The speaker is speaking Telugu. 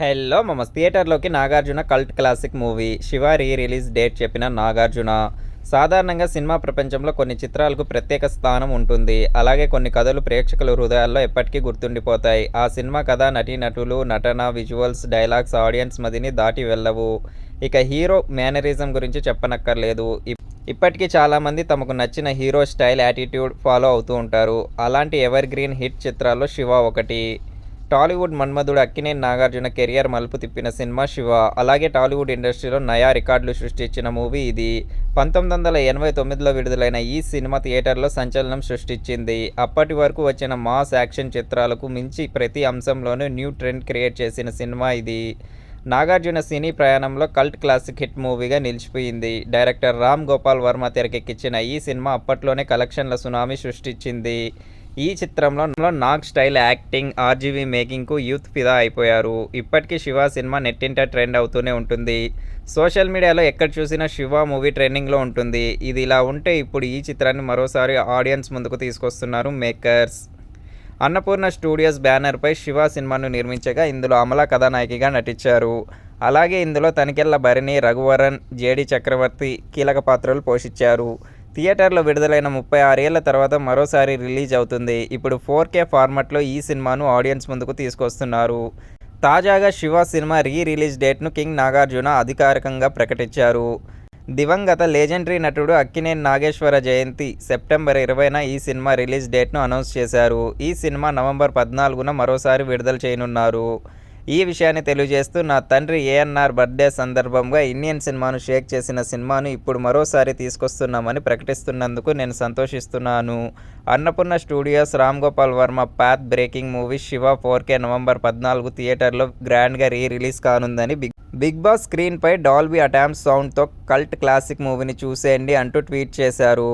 హెల్లో మమ థియేటర్లోకి Nagarjuna cult classic movie. Shiva re release date చెప్పిన నాగార్జున. సాధారణంగా సినిమా ప్రపంచంలో కొన్ని చిత్రాలకు ప్రత్యేక స్థానం ఉంటుంది. అలాగే కొన్ని కథలు ప్రేక్షకుల హృదయాల్లో ఎప్పటికీ గుర్తుండిపోతాయి. ఆ సినిమా కథ నటీనటులు నటన విజువల్స్ డైలాగ్స్ ఆడియన్స్ మదిని దాటి వెళ్ళవు. ఇక హీరో మేనరిజం గురించి చెప్పనక్కర్లేదు. ఇప్- ఇప్పటికీ చాలామంది తమకు నచ్చిన హీరో స్టైల్ యాటిట్యూడ్ ఫాలో అవుతూ ఉంటారు. అలాంటి ఎవర్ గ్రీన్ హిట్ చిత్రాల్లో శివ ఒకటి. టాలీవుడ్ మన్మధుడు అక్కినేని నాగార్జున కెరియర్ మలుపు తిప్పిన సినిమా శివ. అలాగే టాలీవుడ్ ఇండస్ట్రీలో నయా రికార్డులు సృష్టించిన మూవీ ఇది. పంతొమ్మిది వందల ఎనభై తొమ్మిదిలో విడుదలైన ఈ సినిమా థియేటర్లో సంచలనం సృష్టించింది. అప్పటి వరకు వచ్చిన మాస్ యాక్షన్ చిత్రాలకు మించి ప్రతి అంశంలోనూ న్యూ ట్రెండ్ క్రియేట్ చేసిన సినిమా ఇది. నాగార్జున సినీ ప్రయాణంలో కల్ట్ క్లాసిక్ హిట్ మూవీగా నిలిచిపోయింది. డైరెక్టర్ రామ్ గోపాల్ వర్మ తెరకెక్కించిన ఈ సినిమా అప్పట్లోనే కలెక్షన్ల సునామీ సృష్టించింది. ఈ చిత్రంలో నాగ్ స్టైల్ యాక్టింగ్ ఆర్జీవీ మేకింగ్కు యూత్ ఫిదా అయిపోయారు. ఇప్పటికీ శివ సినిమా నెట్టింట ట్రెండ్ అవుతూనే ఉంటుంది. సోషల్ మీడియాలో ఎక్కడ చూసినా శివ మూవీ ట్రెండింగ్లో ఉంటుంది. ఇది ఇలా ఉంటే ఇప్పుడు ఈ చిత్రాన్ని మరోసారి ఆడియన్స్ ముందుకు తీసుకొస్తున్నారు మేకర్స్. అన్నపూర్ణ స్టూడియోస్ బ్యానర్పై శివ సినిమాను నిర్మించగా ఇందులో అమల కథానాయకిగా నటించారు. అలాగే ఇందులో తనికెళ్ళ భరణి రఘువరన్ జేడి చక్రవర్తి కీలక పాత్రలు పోషించారు. థియేటర్లో విడుదలైన ముప్పై ఆరేళ్ళ తర్వాత మరోసారి రిలీజ్ అవుతుంది. ఇప్పుడు ఫోర్ కే ఫార్మాట్లో ఈ సినిమాను ఆడియన్స్ ముందుకు తీసుకొస్తున్నారు. తాజాగా శివ సినిమా రీ రిలీజ్ డేట్ను కింగ్ నాగార్జున అధికారికంగా ప్రకటించారు. దివంగత లేజెండరీ నటుడు అక్కినేని నాగేశ్వర జయంతి సెప్టెంబర్ ఇరవైన ఈ సినిమా రిలీజ్ డేట్ను అనౌన్స్ చేశారు. ఈ సినిమా నవంబర్ పద్నాలుగున మరోసారి విడుదల చేయనున్నారు. ఈ విషయాన్ని తెలియజేస్తూ నా తండ్రి ఏఎన్ఆర్ బర్త్డే సందర్భంగా ఇండియన్ సినిమాను షేక్ చేసిన సినిమాను ఇప్పుడు మరోసారి తీసుకొస్తున్నామని ప్రకటిస్తున్నందుకు నేను సంతోషిస్తున్నాను. Annapurna studios Ram Gopal Varma path breaking movie Shiva four K November పద్నాలుగు థియేటర్లో గ్రాండ్గా రీ రిలీజ్ కానుందని బిగ్ బిగ్ బాస్ స్క్రీన్పై డాల్బీ అటామ్ సౌండ్తో కల్ట్ క్లాసిక్ మూవీని చూసేయండి అంటూ ట్వీట్ చేశారు.